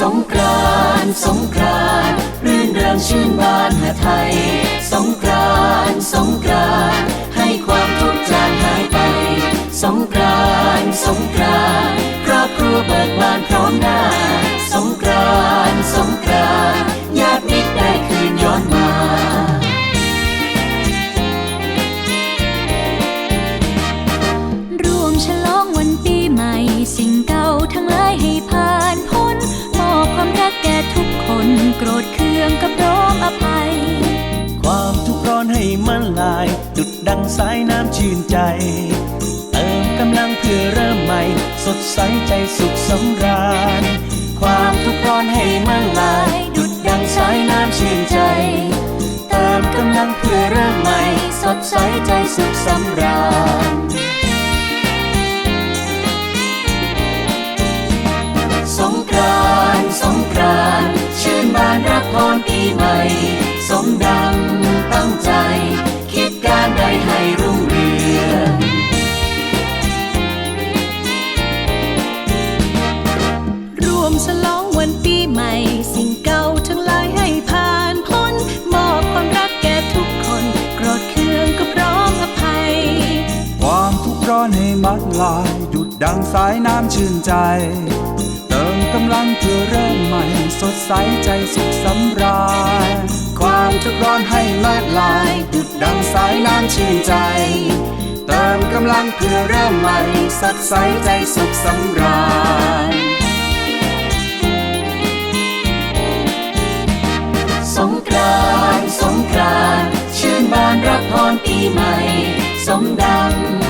สงกรานสงกรานรื่นเริงชื่นบานหาไทย สายน้ำชื่นใจ เติมกำลังเพื่อเริ่มใหม่ สดใสใจสุขสำราญ ความทุกข์ร้อนให้มันลาย ดุดดังสายน้ำชื่นใจ เติมกำลังเพื่อเริ่มใหม่ สดใสใจสุขสำราญ ฉลองวันปีใหม่ สิ่งเก่าทั้งหลายให้ผ่านพ้น มอบความรักแก่ทุกคน โกรธเคืองก็พร้อมอภัย ความทุกข์ร้อนให้มัดลายดุดดังสายน้ำชื่นใจ เติมกำลังเพื่อเริ่มใหม่ สดใสใจสุขสำราญความทุกข์ร้อนให้มัดลายดุดดังสายน้ำชื่นใจ เติมกำลังเพื่อเริ่มใหม่ สดใสใจสุขสำราญ สงกรานสงกรานชื่นบานรับพรปีใหม่ สมดัง